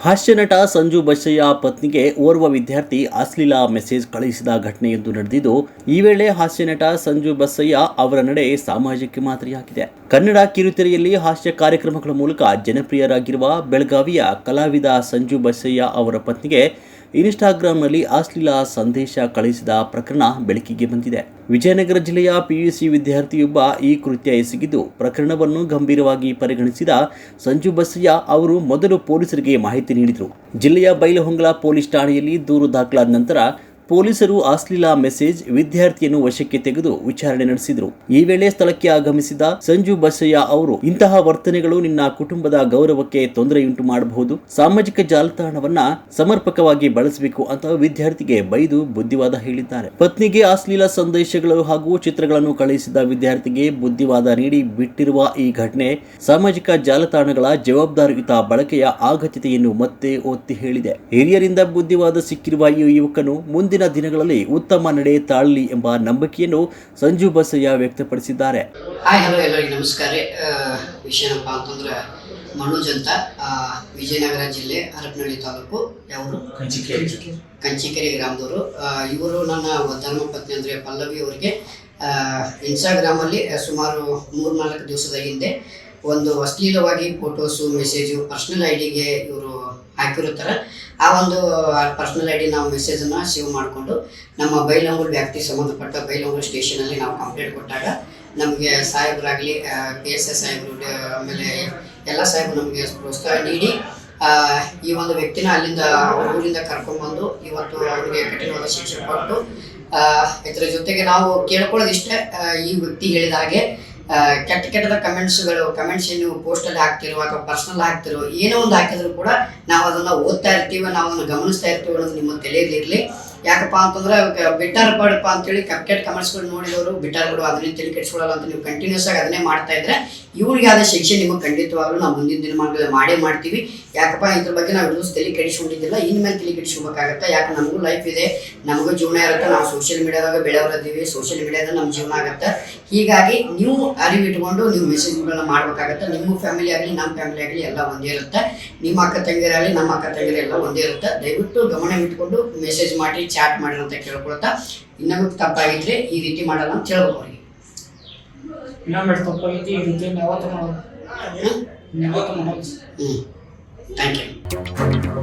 ಹಾಸ್ಯ ನಟ ಸಂಜು ಬಸಯ್ಯ ಪತ್ನಿಗೆ ಓರ್ವ ವಿದ್ಯಾರ್ಥಿ ಅಶ್ಲೀಲ ಮೆಸೇಜ್ ಕಳುಹಿಸಿದ ಘಟನೆಯೊಂದು ನಡೆದಿದ್ದು, ಈ ವೇಳೆ ಹಾಸ್ಯ ನಟ ಸಂಜು ಬಸಯ್ಯ ಅವರ ನಡೆ ಸಾಮಾಜಿಕ ಮಾದರಿಯಾಗಿದೆ ಕನ್ನಡ ಕಿರುತೆರೆಯಲ್ಲಿ ಹಾಸ್ಯ ಕಾರ್ಯಕ್ರಮಗಳ ಮೂಲಕ ಜನಪ್ರಿಯರಾಗಿರುವ ಬೆಳಗಾವಿಯ ಕಲಾವಿದ ಸಂಜು ಬಸಯ್ಯ ಅವರ ಪತ್ನಿಗೆ ಇನ್ಸ್ಟಾಗ್ರಾಂನಲ್ಲಿ ಅಶ್ಲೀಲ ಸಂದೇಶ ಕಳುಹಿಸಿದ ಪ್ರಕರಣ ಬೆಳಕಿಗೆ ಬಂದಿದೆ. ವಿಜಯನಗರ ಜಿಲ್ಲೆಯ ಪಿಯುಸಿ ವಿದ್ಯಾರ್ಥಿಯೊಬ್ಬ ಈ ಕೃತ್ಯ ಎಸಗಿದ್ದು, ಪ್ರಕರಣವನ್ನು ಗಂಭೀರವಾಗಿ ಪರಿಗಣಿಸಿದ ಸಂಜು ಬಸಯ್ಯ ಅವರು ಮೊದಲು ಪೊಲೀಸರಿಗೆ ಮಾಹಿತಿ ನೀಡಿದರು. ಜಿಲ್ಲೆಯ ಬೈಲಹೊಂಗಲ ಪೊಲೀಸ್ ಠಾಣೆಯಲ್ಲಿ ದೂರು ದಾಖಲಾದ ನಂತರ ಪೊಲೀಸರು ಅಶ್ಲೀಲ ಮೆಸೇಜ್ ವಿದ್ಯಾರ್ಥಿಯನ್ನು ವಶಕ್ಕೆ ತೆಗೆದು ವಿಚಾರಣೆ ನಡೆಸಿದರು. ಈ ವೇಳೆ ಸ್ಥಳಕ್ಕೆ ಆಗಮಿಸಿದ ಸಂಜು ಬಸಯ್ಯ ಅವರು, ಇಂತಹ ವರ್ತನೆಗಳು ನಿನ್ನ ಕುಟುಂಬದ ಗೌರವಕ್ಕೆ ತೊಂದರೆಯುಂಟು ಮಾಡಬಹುದು. ಸಾಮಾಜಿಕ ಜಾಲತಾಣವನ್ನ ಸಮರ್ಪಕವಾಗಿ ಬಳಸಬೇಕು ಅಂತ ವಿದ್ಯಾರ್ಥಿಗೆ ಬೈದು ಬುದ್ಧಿವಾದ ಹೇಳಿದ್ದಾರೆ. ಪತ್ನಿಗೆ ಅಶ್ಲೀಲ ಸಂದೇಶಗಳು ಹಾಗೂ ಚಿತ್ರಗಳನ್ನು ಕಳುಹಿಸಿದ ವಿದ್ಯಾರ್ಥಿಗೆ ಬುದ್ಧಿವಾದ ನೀಡಿ ಬಿಟ್ಟಿರುವ ಈ ಘಟನೆ ಸಾಮಾಜಿಕ ಜಾಲತಾಣಗಳ ಜವಾಬ್ದಾರಿಯುತ ಬಳಕೆಯ ಅಗತ್ಯತೆಯನ್ನು ಮತ್ತೆ ಒತ್ತಿ ಹೇಳಿದೆ. ಹಿರಿಯರಿಂದ ಬುದ್ಧಿವಾದ ಸಿಕ್ಕಿರುವ ಈ ಯುವಕನು ಮುಂದಿನ ದಿನಗಳಲ್ಲಿ ಉತ್ತಮ ನಡೆ ತಾಳಲಿ ಎಂಬ ನಂಬಿಕೆಯನ್ನು ಸಂಜು ಬಸಯ್ಯ ವ್ಯಕ್ತಪಡಿಸಿದ್ದಾರೆ. ಹಾಯ್ ಹಲೋ ಎಲ್ಲರಿಗೂ ನಮಸ್ಕಾರ. ವಿಷಯನಪ್ಪ ಆ, ವಿಷಯ ಏನಪ್ಪ ಅಂತಂದ್ರೆ ಮನೋಜ್ ಅಂತ ಆ, ವಿಜಯನಗರ ಜಿಲ್ಲೆ ಹರಪನಹಳ್ಳಿ ತಾಲೂಕು ಯಾವರು ಕಂಚಿಕೆರೆ. ಗ್ರಾಮದವರು. ಇವರು ನನ್ನ ಧರ್ಮ ಪತ್ನಿ ಅಂದರೆ ಪಲ್ಲವಿ ಅವರಿಗೆ ಇನ್ಸ್ಟಾಗ್ರಾಮಲ್ಲಿ ಸುಮಾರು ಮೂರ್ನಾಲ್ಕು ದಿವಸದ ಹಿಂದೆ ಒಂದು ಅಶ್ಲೀಲವಾಗಿ ಫೋಟೋಸು ಮೆಸೇಜು ಪರ್ಸ್ನಲ್ ಐ ಡಿಗೆ ಇವರು ಹಾಕಿರುತ್ತಾರೆ. ಆ ಒಂದು ಪರ್ಸ್ನಲ್ ಐ ಡಿ ನಾವು ಮೆಸೇಜನ್ನು ಸೇವ್ ಮಾಡಿಕೊಂಡು ನಮ್ಮ ಬೈಲಂಗೂರು ವ್ಯಾಪ್ತಿ ಸಂಬಂಧಪಟ್ಟ ಬೈಲಂಗೂರು ಸ್ಟೇಷನಲ್ಲಿ ನಾವು ಕಂಪ್ಲೇಂಟ್ ಕೊಟ್ಟಾಗ ನಮಗೆ ಸಾಹೇಬರಾಗಲಿ ಪಿ ಎಸ್ ಎಸ್ ಸಾಹೇಬರು ಆಮೇಲೆ ಎಲ್ಲ ಸಾಹೇಬರು ನಮಗೆ ಪ್ರೋತ್ಸಾಹ ನೀಡಿ ಈ ಒಂದು ವ್ಯಕ್ತಿನ ಅಲ್ಲಿಂದ ಊರಿಂದ ಕರ್ಕೊಂಡ್ಬಂದು ಇವತ್ತು ಅವರಿಗೆ ಕಠಿಣವಾದ ಶಿಕ್ಷೆ ಕೊಟ್ಟು ಇದರ ಜೊತೆಗೆ ನಾವು ಕೇಳ್ಕೊಳ್ಳೋದಿಷ್ಟೇ ಈ ವ್ಯಕ್ತಿ ಹೇಳಿದ ಹಾಗೆ ಕೆಟ್ಟ ಕೆಟ್ಟದ ಕಮೆಂಟ್ಸ್ಗಳು ಕಮೆಂಟ್ಸ್ ನೀವು ಪೋಸ್ಟಲ್ಲಿ ಹಾಕ್ತಿರೋ ಅಥವಾ ಪರ್ಸನಲ್ ಹಾಕ್ತಿರೋ, ಏನೋ ಒಂದು ಹಾಕಿದ್ರು ಕೂಡ ನಾವು ಅದನ್ನ ಓದ್ತಾ ಇರ್ತೀವಿ, ನಾವು ಅದನ್ನು ಗಮನಿಸ್ತಾ ಇರ್ತೀವಿ ಅನ್ನೋದು ನಿಮ್ಮ ತಲೆಯಲ್ಲಿರಲಿ ಯಾಕಪ್ಪ ಅಂತಂದ್ರೆ ಬಿಟ್ಟರ್ ಪಡಪ್ಪ ಅಂತೇಳಿ ಕಪ್ಕೆಟ್ ಕಮರ್ಸ್ಗಳು ನೋಡಿದವರು ಬಿಟ್ಟಾರ್ಗಳು ಅದನ್ನೇ ತಿಳಿ ಕೆಡಿಸ್ಕೊಳ್ಳಲ್ಲ ಅಂತ ನೀವು ಕಂಟಿನ್ಯೂಸ್ ಆಗಿ ಅದನ್ನೇ ಮಾಡ್ತಾ ಇದ್ರೆ ಇವ್ರಿಗೆ ಆದ ಶಿಕ್ಷೆ ನಿಮಗೆ ಖಂಡಿತವಾಗ್ಲೂ ನಾವು ಮುಂದಿನ ದಿನಮಾನಗಳಲ್ಲಿ ಮಾಡೇ ಮಾಡ್ತೀವಿ. ಯಾಕಪ್ಪ ಇದ್ರ ಬಗ್ಗೆ ನಾವು ಇನ್ನೂ ತಲೆ ಕೆಡಿಸ್ಕೊಂಡಿದ್ದಿಲ್ಲ ಇನ್ಮೇಲೆ ತಲೆ ಕೆಡಿಸ್ಕೋಬೇಕಾಗತ್ತೆ. ಯಾಕೆ ನಮಗೂ ಲೈಫ್ ಇದೆ, ನಮಗೂ ಜೀವನ ಇರುತ್ತೆ, ನಾವು ಸೋಷಿಯಲ್ ಮೀಡಿಯಾದಾಗ ಬೆಳೆಯವರಿದ್ದೀವಿ ಸೋಷಿಯಲ್ ಮೀಡಿಯಾದ ನಮ್ಮ ಜೀವನ ಆಗುತ್ತೆ. ಹೀಗಾಗಿ ನೀವು ಅರಿವಿಟ್ಕೊಂಡು ನೀವು ಮೆಸೇಜ್ಗಳನ್ನ ಮಾಡಬೇಕಾಗತ್ತೆ. ನಿಮ್ಮ ಫ್ಯಾಮಿಲಿ ಆಗಲಿ ನಮ್ಮ ಫ್ಯಾಮಿಲಿ ಆಗಲಿ ಎಲ್ಲ ಒಂದೇ ಇರುತ್ತೆ. ನಿಮ್ಮ ಅಕ್ಕ ತಂಗಿರಾಗಲಿ ನಮ್ಮ ಅಕ್ಕ ತಂಗಿರ ಎಲ್ಲ ಒಂದೇ ಇರುತ್ತೆ. ದಯವಿಟ್ಟು ಗಮನ ಇಟ್ಕೊಂಡು ಮೆಸೇಜ್ ಮಾಡಿ. ಚಾಟ್ ಮಾಡಿರಿ ಅಂತ ಕೇಳ್ಕೊಳ್ತಾ ಇನ್ನೊಂದು ತಪ್ಪಾಗಿದ್ರೆ ಈ ರೀತಿ ಮಾಡಲ್ಲ ಅಂತ ಹೇಳ್ಬೋದು ಅವ್ರಿಗೆ. ಇನ್ನೊಮ್ಮೆ ತಪ್ಪಾಗಿದ್ದು ಈ ರೀತಿ ಯಾವತ್ತು ಮಾಡೋದು? ಯಾವತ್ತು ಮಾಡೋದು ಹ್ಞೂ ಥ್ಯಾಂಕ್ ಯು